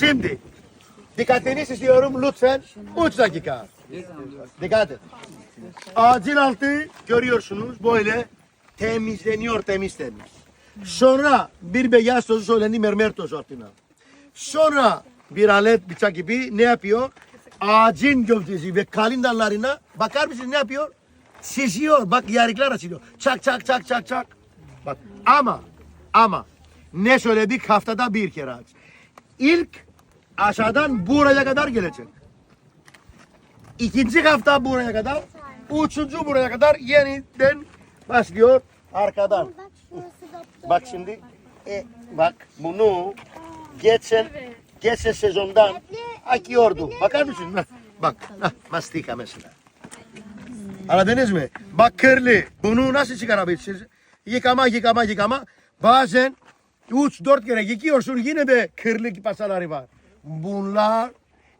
Şimdi dikkatinizi istiyorum lütfen 3 dakika. Dikkat et. Ağacın altı görüyorsunuz böyle temizleniyor temiz temiz. Sonra bir beyaz tozu söylendi mermer tozu altına. Sonra bir alet bıçak gibi ne yapıyor? Ağacın gövdesi ve kalın dallarına bakar mısınız ne yapıyor? Çiziyor. Bak yarıklar açılıyor. Çak çak çak çak çak. Bak ama ama ne söyledik haftada bir kere aç. İlk aşağıdan buraya kadar gelecek. İkinci hafta buraya kadar, üçüncü buraya kadar yeniden başlıyor arkadan. Bak şimdi, e, bak bunu geçen geçen sezondan akıyordu. Bakar mısın? Bak, bak, mastika mesela. Anladınız mı? Bak kırlı. Bunu nasıl çıkarabilirsiniz? Yıkama, yıkama, yıkama. Bazen 3-4 kere yıkıyorsun yine de kırlı pasaları var. Bunlar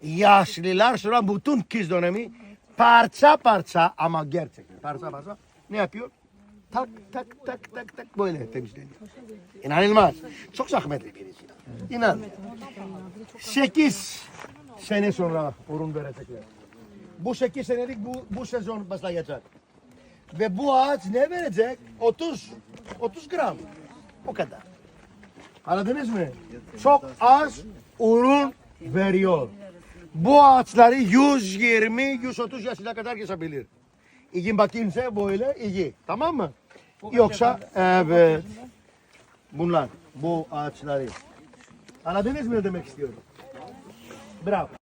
yaşlılar sonra bütün kız dönemi parça parça ama gerçekten parça parça ne yapıyor? Tak tak tak tak tak böyle temizleniyor. İnanılmaz. Çok zahmetli birisi. İnan. 8 sene sonra ürün verecekler. Bu 8 senelik bu, bu sezon başlayacak. Ve bu ağaç ne verecek? 30 30 gram. O kadar. Anladınız mı? Çok az ürün veriyor. Bu ağaçları 120 130 yaşına kadar geçebilir. İyi bakayımsa böyle iyi. Tamam mı? Yoksa evet. Bunlar bu ağaçları. Anladınız mı ne demek istiyorum? Bravo.